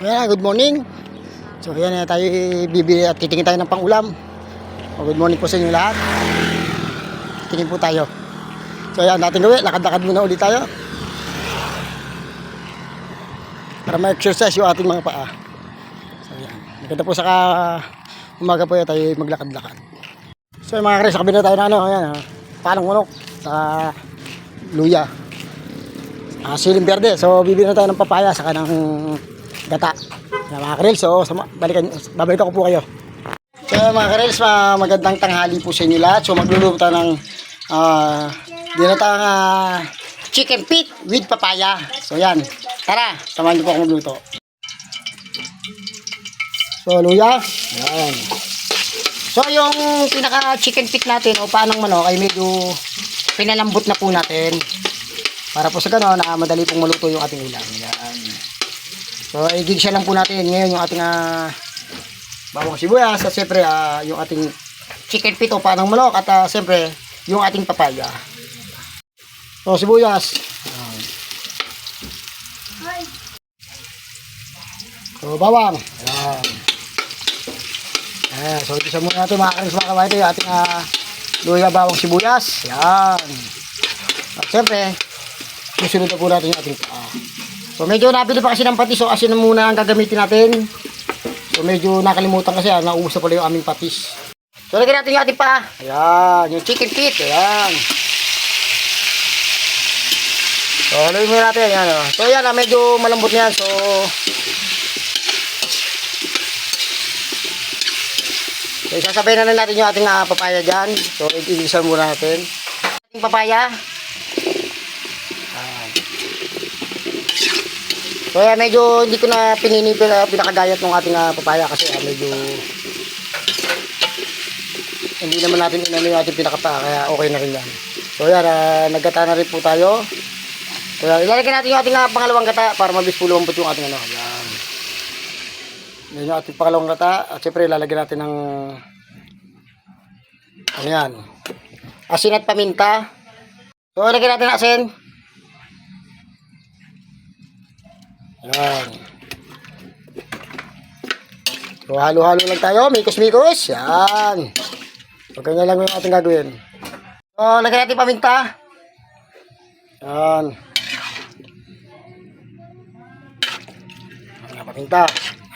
So yan, good morning. So yan na tayo bibili at titingin tayo ng pangulam. So, good morning po sa inyo lahat. Tingin po tayo. So yan, natin gawin. Lakad-lakad muna ulit tayo. Para ma-exercise yung ating mga paa. So yan. Maganda po sa ka umaga po yan tayo maglakad-lakad. So mga kres, sabi na tayo na ano, ayan, ah, palong manok sa luya. Ah, siling berde. So bibili na tayo ng papaya sa kanang gata. Yan, mga karels, so sama, balikan, babalikan ko po kayo. So mga karels, ma- magandang tanghali po sa inyo lahat. So magluluto ng ah, dinatang ah, chicken feet with papaya. So yan, tara, samahan niyo po akong magluto. So luya, yan. So yung pinaka chicken feet natin o paanong manok ay medyo pinalambot na po natin. Para po sa gano'n na madali pong maluto yung ating ulam. Yan. So, igigisa lang po natin ngayon yung ating uh, bawang sibuyas at siyempre ah, yung ating chicken feet o panang manok at ah, siyempre yung ating papaya. So, sibuyas. Yan. So, bawang. Yan. Ayan, so igisa muna natin mga karis mga kawaito yung ating uh, luya bawang sibuyas. Yan. At siyempre, susunod na po natin yung ating paa. So medyo nabili pa kasi ng patis, so asin na muna ang gagamitin natin. So medyo nakalimutan kasi, ah, naubos na pala yung aming patis. So lagyan natin yung ating paa. Ayan, yung chicken feet, ayan. So haluin muna natin, ayan. Oh. So ayan, ah, medyo malambot na yan. So So, isasabay na natin yung ating ah, papaya dyan. So, i-igisa muna natin. Ating papaya. So, ayan, medyo hindi ko na pinini pina, pinakagayat ng ating ah, papaya kasi ah, medyo hindi naman natin inano yung ating pinakapa kaya okay na rin yan. So, ayan, ah, naggata na rin po tayo. So, ayan, ilalagay natin yung ating ah, pangalawang gata para mabis po lumambot yung ating ano. Ayan. Yan yung ating pangalawang gata. At syempre, ilalagyan natin ng ano yan? Asin at paminta. So, lagyan natin ng asin. Yan. So, halo-halo lang tayo. Mikos-mikos. Yan. So, ganyan lang yung ating gagawin. So, lagyan natin paminta. Yan. Yan, paminta.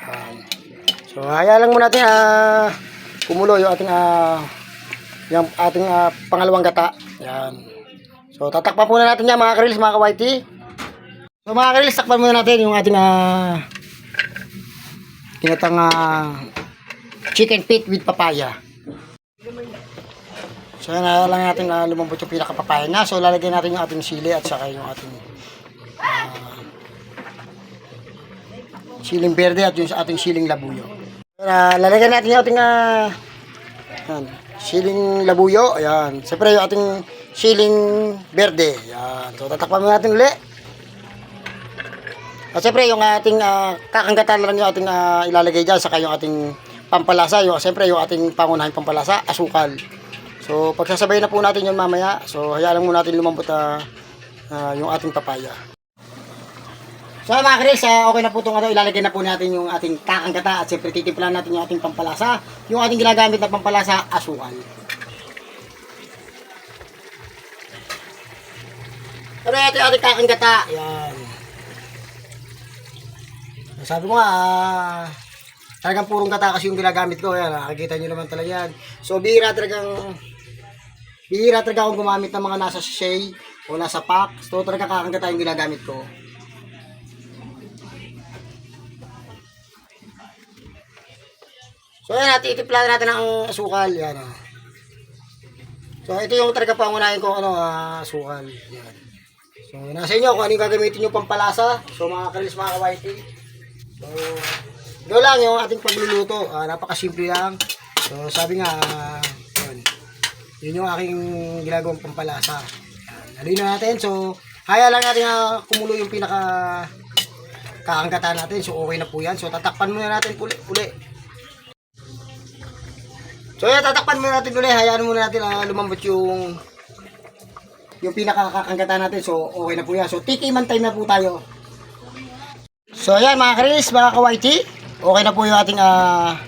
Yan. So, haya lang muna natin ah, kumulo yung ating ah, yung ating ah, pangalawang gata. Yan. So, tatakpan muna natin yan mga karils, mga kawaiti. So, mga karils, takpan muna natin yung ating ah, tinatang ah, chicken feet with papaya. So, yan na lang natin na lumambot yung pinaka-papaya na. So, lalagyan natin yung ating sili at saka yung ating ah, siling berde at yung ating siling labuyo. Uh, lalagyan natin yung ating uh, yan, siling labuyo. Ayan. Siyempre yung ating siling berde. Ayan. So tatakpan mo natin uli. At siyempre yung ating uh, kakanggatan lang yung ating uh, ilalagay dyan. Saka yung ating pampalasa. Yung, siyempre yung ating pangunahing pampalasa, asukal. So pagsasabay na po natin yun mamaya. So hayaan lang muna natin lumambot uh, uh, yung ating papaya. So mga Chris, ah, okay na po itong ano, ilalagay na po natin yung ating kakanggata at siyempre titimplahan natin yung ating pampalasa. Yung ating ginagamit na pampalasa, asukal. Pero ito yung ating kakanggata. Yan. Sabi ko nga, ah, talagang purong gata kasi yung ginagamit ko. Yan, nakikita nyo naman talaga yan. So bihira talagang, bihira talaga akong gumamit ng mga nasa sachet o nasa pack. So talaga kakanggata yung ginagamit ko. So yan natin, itiplahan natin ang asukal. Yan ah. So ito yung talaga pangunahin ko ano, ah, asukal. Yan. So nasa inyo kung ano yung gagamitin nyo pampalasa. So mga kalis mga kawaiti. So ito lang yung ating pagluluto. Ah, napakasimple lang. So sabi nga, ah, yun. Yun yung aking ginagawang pampalasa. Haluin na natin. So haya lang natin na kumulo yung pinaka kakangkatan natin. So okay na po yan. So tatakpan muna natin uli. uli. So yan, tatakpan muna natin ulit. Hayaan muna natin na lumambot yung yung pinakakakanggatan natin. So okay na po yan. So tikiman time na po tayo. So ayan mga Chris, mga kawaiti. Okay na po yung ating ah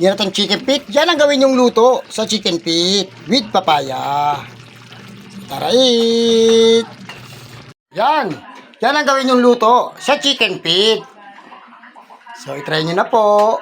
ginatang chicken feet. Yan ang gawin yung luto sa chicken feet with papaya. Tarait! Yan! Yan ang gawin yung luto sa chicken feet. So, itry nyo na po.